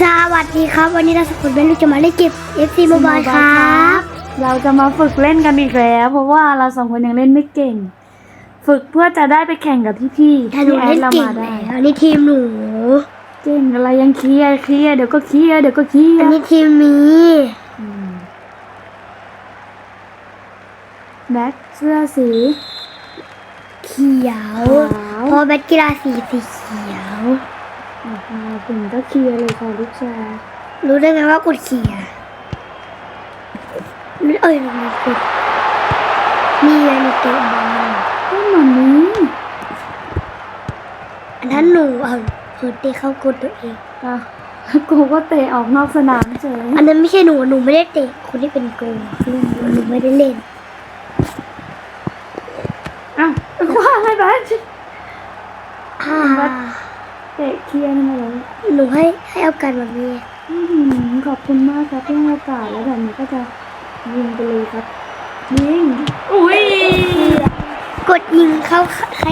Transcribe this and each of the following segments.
สวัสดีครับ วันนี้เราสองคนเป็นลูกจะมาเล่นเก็บ FC Mobile ครับ เราจะมาฝึกเล่นกันอีกแล้ว เพราะว่าเราสองคนยังเล่นไม่เก่ง ฝึกเพื่อจะได้ไปแข่งกับพี่ๆถ้าหนูที่แอเล่ดนเราเก่งมาได้แล้วอันนี้ทีมหนู เก่งอะไรยังเคลียร์เคลียร์เดี๋ยวก็เคลียร์เดี๋ยวก็เคลียอันร์นี้ทีมนี้อืมแบ็คเสื้อสีเขียว ขาวเพราะแบตกีฬาสีสีเขียว อะมาถึงก็เคลียร์เลยค่ะลูกชายรู้ได้ไงว่ากดเขียร์เอ้ยมันกดนี่ไงหนูเตะบอลเฮ้ยหมันี้อันนั้นหนูเอาเพิร์เตะเข้ากดตัวเองอะกูก็เตะออกนอกสนามเฉยอันนั้นไม่ใช่หนูหนูไม่ได้เตะคนที่เป็นโกลเล่นหนูไม่ได้เล่น อ้าวว่าไงแบ็ค อ่า เตะเคลี ยร์นั่นมาเลยหนูให้ให้เอากันแบบนี้อื้อหือขอบคุณมากครับที่ให้โอกาสแล้วแบบนี้ก็จะยิงไปเลยครับยิงอุ้ยกดยิงเข้าใคร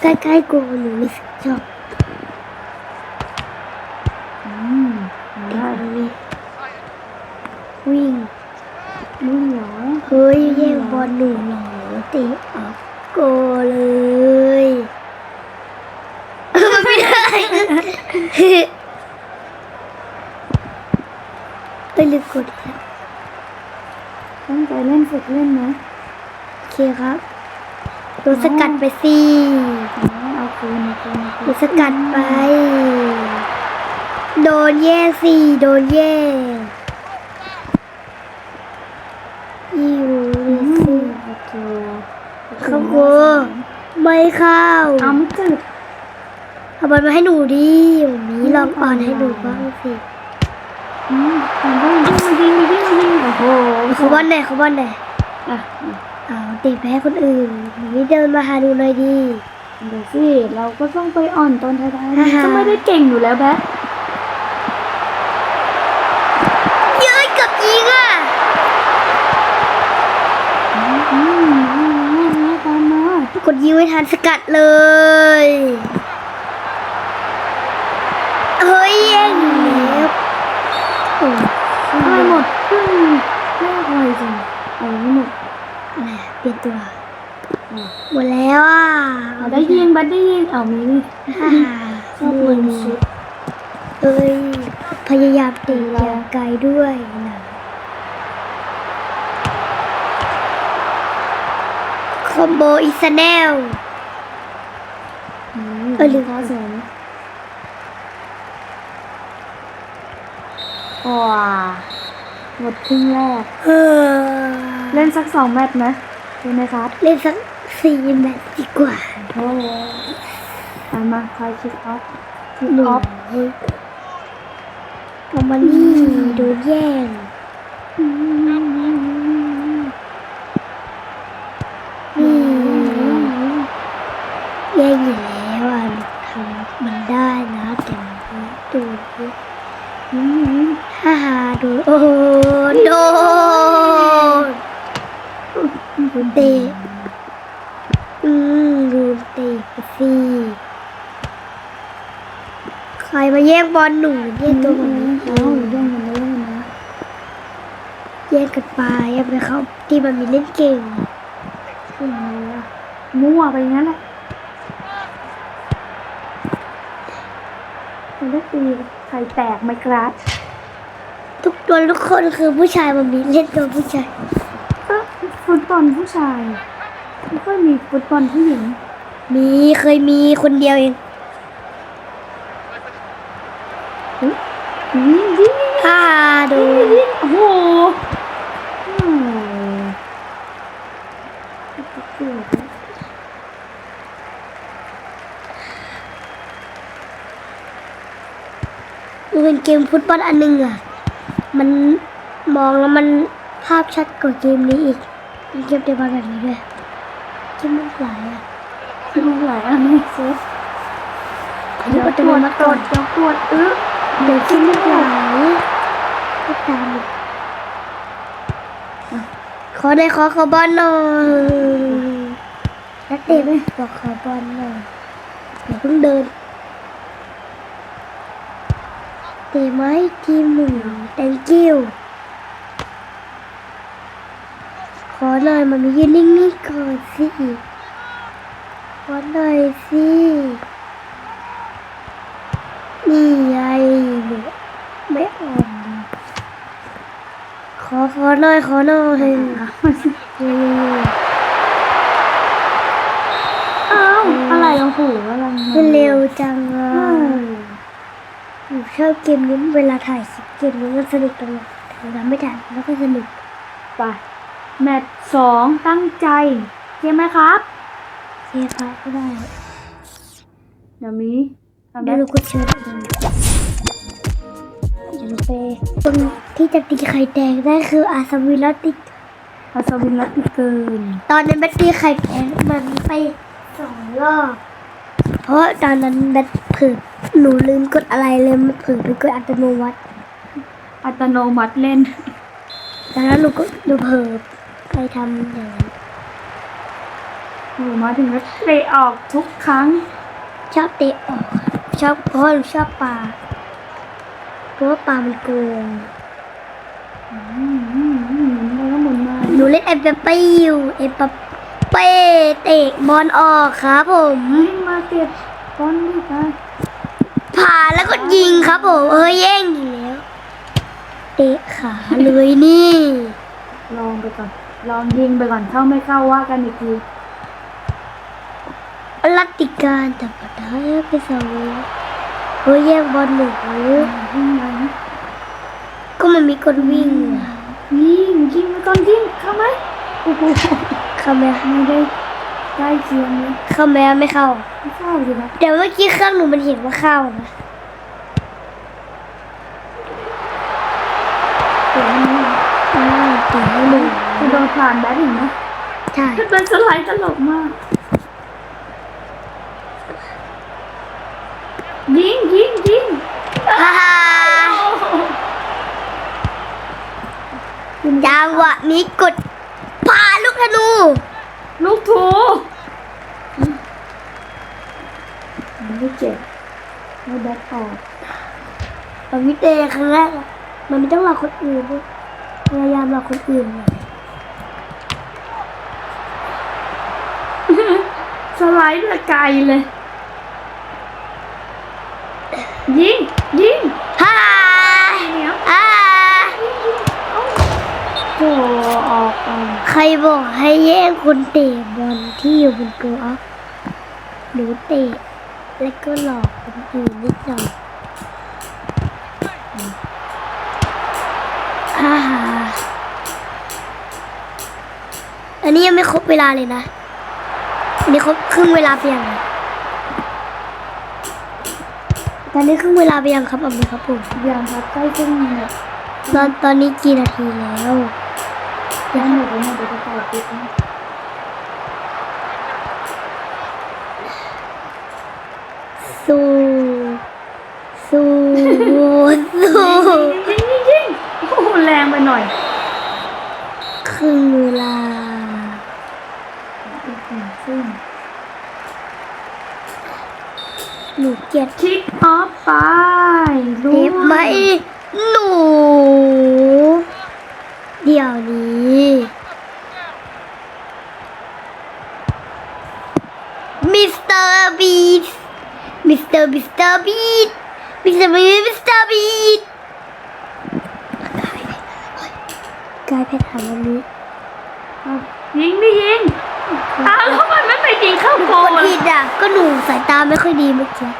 ใกล้ๆโกลหนูไม่ชอบอืมเตะได้แบบนี้วิ่งมึงเหรอเฮ้ยแย่งบอลหนูหนูเตะออกโกลเลยมันไม่ได้ ไปลืมกดแล้วตั้งใจเล่นฝึกเล่นนะโอเคครับหนูสกัดไปสิเอาเอาคืนเอาคืนเอาหคืนูนสกัดไป โดนแย่งสิโดนแย่งยิวอืสิมโอเคเข้าโกไม่เข้าเอาไม่จืด เอาบอลมาให้หนูดิหมีลองอ่อนให้หนูบ้างสิอืมแต่ก็ยิงมายิงมายิงมายิงโอ้โหเขาบอลไหนเขาบอลไหนอะเอาตีแพ้คนอื่นหมีเดินมาหาหนูเลยดิเดี๋ยวสิเราก็ต้องไปอ่อนตอนท้ายๆฮ่าฮ่าก็ไม่ได้เก่งอยู่แล้วแบ๊ะเย้ยเกับยิงอะอืมอืมอืมอืมตามมากดยิงไม่ทันสกัดเลยเฮ้ย แย่งอยู่แล้วโอ้ได้หมดครึ่งแรกไวจังเอาไม่หมดแหมเปลี่ยนตัวอะหมดแล้วอะเอาได้ยิงบัดได้ยิงเอามีนี่ฮ่าชอบปืนชุดเอ้ยพยายามเตะอย่างไกลด้วยนะคอมโบอิสแนลอืเออลืม ข้อสองว้า หมดครึ่งแรก เออ เล่นสักสองแมตช์ไหมเป็นไหมครับเล่นสักสี่แมตช์ดีกว่าโอ้เอามาใครคิดออฟคิดหนูออฟเอามานี่โดนแย่งนี่แย่งอยู่แล้วอะทำมันได้นะแต่มันโดน ฮ่าฮ่าโดนโอ้โหโดนดูเตะอืมดูเตะสิใครมาแย่งบอลหนูแย่งตัวคนนี้เอ้าแย่งกันเลยนะแย่งกันไปแย่งไปเขาที่มันมีเล่นเก่งขึ้นมาเลยอะมั่วไปงั้นแหละมันได้ตีไข่แตกไหมครับ ตัวทุกคนคือผู้ชายมันมีเล่นตัวผู้ชายก็ฟุตบอลผู้ชายไม่ค่อยมีฟุตบอลผู้หญิง มีเคยมีคนเดียวเองยิงยิงยิงฮ่าโดนยิงโอ้โหอืมมันเป็นเกมฟุตบอลอันหนึงอะ มันมองแล้วมันภาพชัดกว่าเกมนี้อีกมีเกมเดียวกันแบบนี้ด้วยเกมมันหลายอะคือมันหลายอันนี่เซฟเดี๋ยวจะตรวมาจตตรรววจจเดี๋ยวตรวจเออเดี๋ยวคิดไม่หลายก็ตามอีกขอได้ขอขอบอลหน่อยนักเตะไหมบอกขอบอลหน่อยอย่าเพิ่งเดิน ตะไม้ทีมหนึ่ง thank you ขอหน่อยมันมียืนนิ่งๆก่อนสิขอหน่อยสินี่ไงหนูไม่ออนเลยขอขอหน่อยขอหน่อยเย้ อ้าวอะไรโอ้โหอะไร มันเร็วจังอะ เออ หนู ชอบเกมนี้เวลาถ่ายคลิปเกมนี้มันสนุกตรงไหนถ่ายแล้วไม่ถ่ายแล้วก็สนุกไปแมตช์สองตั้งใจเกมไหมครับเชียร์ฟ้าก็ได้เดี๋ยวมีเอาแบเดี๋ยวบหนูกดเชิญเดี๋ยวหนูไปคนที่จะตีไข่แดงได้คืออาสวินแล้วติดอัศวินรัตติเกิน ตอนนั้นแบตตีไข่แดงมันไปสองรอบ เพราะตอนนั้นแบตเผิดหนูลืมกดอะไรเลยมันเผิดไปกดอัตโนมัติ อัตโนมัติเล่นตอนนั้นหนูก็หนูเผลอไปทำอย่างนั้นโอ้มาถึงแล้วเตะออกทุกครั้ง ชอบเตะออก ชอบเพราะว่าหนูชอบปลาเพราะว่าปลามันโกงอืมอืมอืมแล้วก็หมุนมาหนูเล่นเอ็มเปเป้อยู่เอ็มเป เป้เตะบอลออกครับผมวิ่งมาเก็บก้อนดิไปผ่านแล้วก็ยิงครับผมเอ้ยแย่งอีกแล้ว เตะขาเลยนี่ ลองไปก่อน ลองยิงไปก่อนเข้าไม่เข้าว่ากันอีกทีรัตติการแต่ปะท้ายไปสองเฮ้ยแย่งบอลหนูยิงไปนะก็มันมีคนวิ่งอะยิงยิงไปก่อนยิงเข้าไหมโอ้โห เข้าไหมไม่ได้ใกล้เคียงเลยเข้าไหมไม่เข้าไม่เข้าสิครับแต่เมื่อกี้เครื่องหนูมันเห็นว่าเข้านะเตะให้หนูอ่าเตะให้หนูจะโดนผ่านแบทอีกนะใช่เป็นสไลด์ตลกมากยิงยิงยิงฮ่าฮ่าจังหวะนี้กดพาลูก ธนู ลูกถูไม่เจ็บไม่แบทออกตอนนี้เตะครั้งแรกอะมันไม่ต้องรอคนอื่นด้วยพยายามรอคนอื่นหน่อยสไลด์เลยไกลเลย ยิงยิง ฮ่า เหนียว อ่า โอ้ออกอะ ใครบอกให้แย่งคนเตะบอลที่อยู่บนโกออฟหนูเตะ แล้วก็หลอกคนอื่นนิดหน่อยฮ่าฮ่าอันนี้ยังไม่ครบเวลาเลยนะ อันนี้ครบครึ่งเวลาไปยังอะตอนนี้ครึ่งเวลาไปยังครับอมเลยครับผมอย่างพักใกล้ครึ่งเนี่ยตอนตอนนี้กี่นาทีแล้ว ทิ้งหมดเลยนะเดี๋ยวจะต่อติดนะสู้สู้สู้ยิงยิงยิงโอ้โหแรงไปหน่อยครึ่งเวลาซึ่งหนูเกลียดคิกออฟไปเทปไหมหนู เดี๋ยวนี้มิสเตอร์บีทมิสเตอร์มิสเตอร์บีทมิสเตอร์บีทมิสเตอร์บีทกายเพชรถามวันนี้เอายิงดิยิงอ้าวแล้วมันไม่ไปยิงเข้าโกคนนผิดอะก็หนูสายตาไม่ค่อยดีเมื่อกี้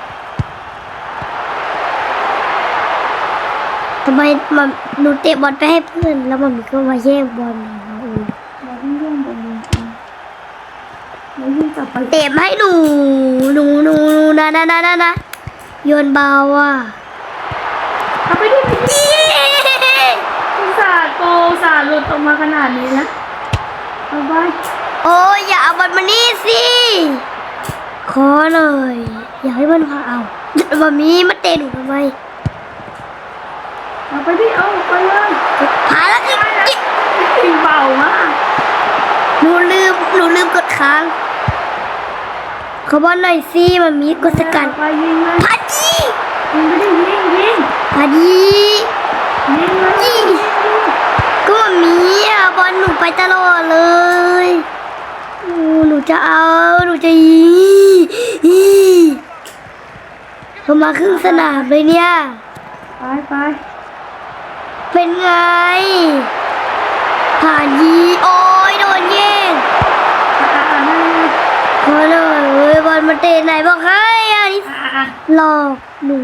ทำไมมันหนูเตะบอลไปให้เพื่อนแล้วมันก็มาแย่งบอลเราเองเราต้องเลื่อนไปเลยแล้วยิงกลับไปเตะมาให้หนูหนูหนูหนูนะนะนะนะนะโยนเบาอะเอาไปดิไปดิอุตส่าห์โกอุตส่าห์หลุดออกมาขนาดนี้นะเอาไปโอ้ยอย่าเอาบอลมานี่สิขอเลย อยากให้มันพาเอาบอลนี้มาเตะหนูทำไม เอาไปดิเอาไปเลยพาแล้วคือยิงเบามากหนูลืมหนูลืมกดค้างขอบอลหน่อยสิมันมีกดสกัดไปยิงเลยพาดียิงไปดิยิงยิงพายียิงเลยก็มามีอะบอลหนูไปตลอดเลยโอ้หนูจะเอาหนูจะยียีเขามาครึ่งสนามเลยเนี่ย ไปไป เป็นไง ผ่านยีโอ้ยโดนแย่งอะอะขอหน่อยเว้ยบอลมันเตะไหนบอกให้อะนี่หลอกหนู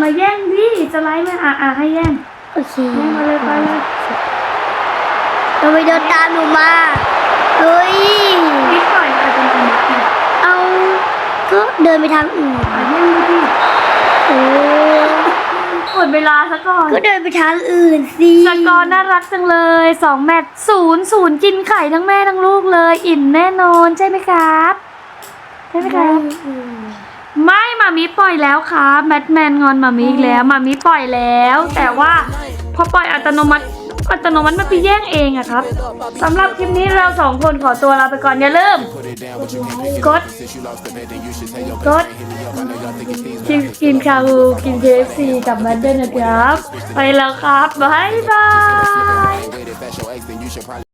มาแย่งดิสไลด์มาอะอะให้แย่งโอเคแย่งมาเลยไปเลยทำไมเดินตามหนูมาเฮ้ยนิดหน่อยอาจจะเป็นนิดหน่อยเอาก็เดินไปทางอื่นแย่งดิ มดเวลาซะก่อนก็เดินไปทางอื่นสิสกอร์น่ารักจังเลยสองแมตช์ศูนย์ศูนย์กินไข่ทั้งแม่ทั้งลูกเลย อิ่มแน่นอนใช่ไหมครับใช่ไหมครับอืมไม่มามีปล่อยแล้วครับแบทแมนงอนมามีอีกแล้วมามีปล่อยแล้ว แต่ว่าพอปล่อยอัตโนมัติ อัตโนมัติมันไปแย่งเองอะครับสำหรับคลิปนี้เราสองคนขอตัวลาไปก่อนอย่าลืมกดกดกินกินคาบูกินเคฟซีกับแบทด้วยนะครับ ไปแล้วครับ บ๊ายบาย